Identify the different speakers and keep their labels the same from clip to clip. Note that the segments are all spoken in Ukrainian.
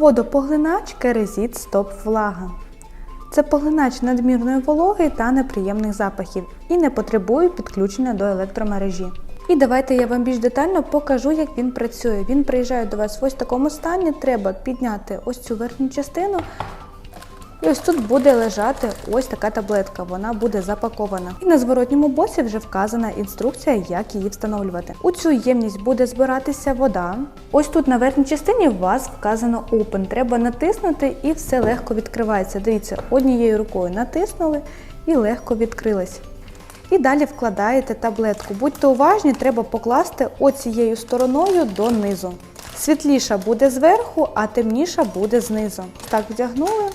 Speaker 1: Водопоглинач Керезіт Стоп Влага. Це поглинач надмірної вологи та неприємних запахів і не потребує підключення до електромережі. І давайте я вам більш детально покажу, як він працює. Він приїжджає до вас в ось такому стані. Треба підняти ось цю верхню частину. І ось тут буде лежати ось така таблетка, вона буде запакована. І на зворотньому боці вже вказана інструкція, як її встановлювати. У цю ємність буде збиратися вода. Ось тут на верхній частині у вас вказано Open. Треба натиснути і все легко відкривається. Дивіться, однією рукою натиснули і легко відкрилось. І далі вкладаєте таблетку. Будьте уважні, треба покласти оцією стороною донизу. Світліша буде зверху, а темніша буде знизу. Так вдягнули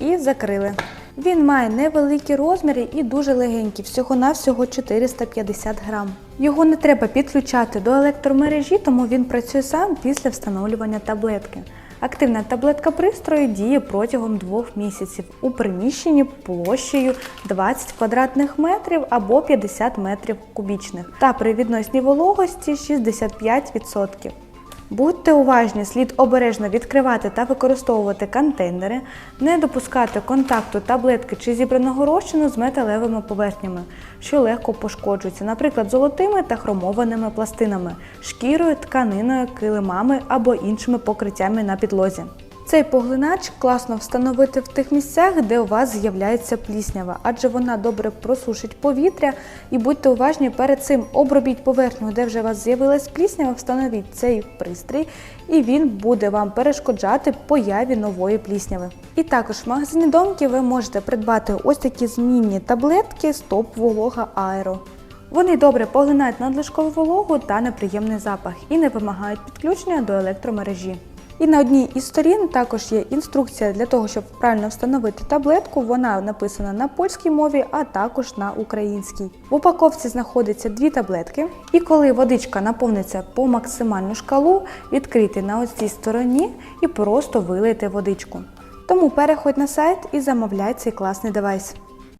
Speaker 1: і закрили. Він має невеликі розміри і дуже легенький, всього-навсього 450 грам. Його не треба підключати до електромережі, тому він працює сам після встановлювання таблетки. Активна таблетка пристрою діє протягом двох місяців у приміщенні площею 20 квадратних метрів або 50 метрів кубічних та при відносній вологості 65%. Будьте уважні, слід обережно відкривати та використовувати контейнери, не допускати контакту таблетки чи зібраного розчину з металевими поверхнями, що легко пошкоджуються, наприклад, золотими та хромованими пластинами, шкірою, тканиною, килимами або іншими покриттями на підлозі. Цей поглинач класно встановити в тих місцях, де у вас з'являється пліснява, адже вона добре просушить повітря. І будьте уважні перед цим обробіть поверхню, де вже у вас з'явилась пліснява, встановіть цей пристрій, і він буде вам перешкоджати появі нової плісняви. І також в магазині Домки ви можете придбати ось такі змінні таблетки Стоп Волога Аеро. Вони добре поглинають надлишкову вологу та неприємний запах і не вимагають підключення до електромережі. І на одній із сторін також є інструкція для того, щоб правильно встановити таблетку. Вона написана на польській мові, а також на українській. В упаковці знаходиться дві таблетки. І коли водичка наповниться по максимальну шкалу, відкрийте на ось цій стороні і просто вилийте водичку. Тому переходь на сайт і замовляй цей класний девайс.